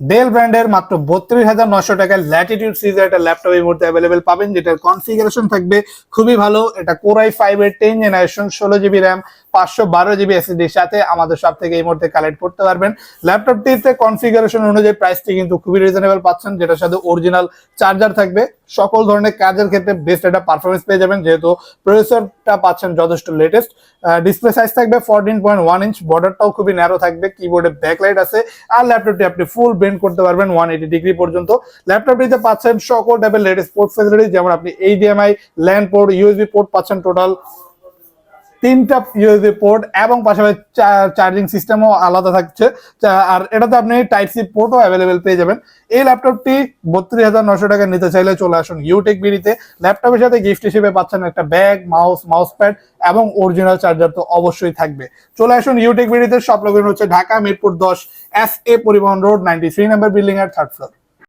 Del ব্র্যান্ডের মাত্র বত্রিশ হাজার নশো টাকায় ল্যাটিটিউড সিরিজের একটা ল্যাপটপ এই মুহূর্তে অ্যাভেলেবেল পাবেন, যেটার কনফিগারেশন থাকবে খুবই ভালো। এটা কোরাই ফাইভ এর টেন জেনারেশন ষোলো জিবি র্যাম পাঁচশো বারো জিবি এসএসডির সাথে আমাদের সব থেকে এই মুহূর্তে কালেক্ট করতে পারবেন। ল্যাপটপটিতে কনফিগারেশন অনুযায়ী প্রাইসটি কিন্তু খুবই রিজনেবল পাচ্ছেন, যেটার সাথে অরিজিনাল চার্জার থাকবে। সকল ধরনের কাজের ক্ষেত্রে বেস্ট একটা পারফরমেন্স পেয়ে যাবেন, যেহেতু প্রসেসরটা পাচ্ছেন যথেষ্ট লেটেস্ট ডিসপ্লে সাইজ থাকবে ফোরটিন পয়েন্ট ওয়ান ইঞ্চ বর্ডারটাও খুবই ন্যারো থাকবে কিবোর্ডে ব্যাকলাইট আছে, আর ল্যাপটপটি আপনি ফুল বেন্ড করতে পারবেন ওয়ান এইটি ডিগ্রি পর্যন্ত। ল্যাপটপটিতে পাচ্ছেন সকল টাইপের লেটেস্ট পোর্ট ফেসিলিটি যেমন আপনি HDMI land port USB port পাচ্ছেন টোটাল তিনটা ইউএসবি পোর্ট এবং পাশাপাশি চার্জিং সিস্টেমও আলাদা থাকছে। আর এটাতে আপনি টাইপ সি পোর্টও অ্যাভেলেবেল পেয়ে যাবেন। এই ল্যাপটপটি বত্রিশ হাজার নশো টাকা নিতে চাইলে চলে আসুন ইউটেক বিডিতে ল্যাপটপের সাথে গিফট হিসেবে পাচ্ছেন একটা ব্যাগ মাউস মাউস প্যাড এবং অরিজিনাল চার্জার তো অবশ্যই থাকবে। চলে আসুন ইউটেক বিডিতে সব লোকের হচ্ছে ঢাকা মিরপুর দশ S A Paribahan road ninety three number building এর থার্ড ফ্লোর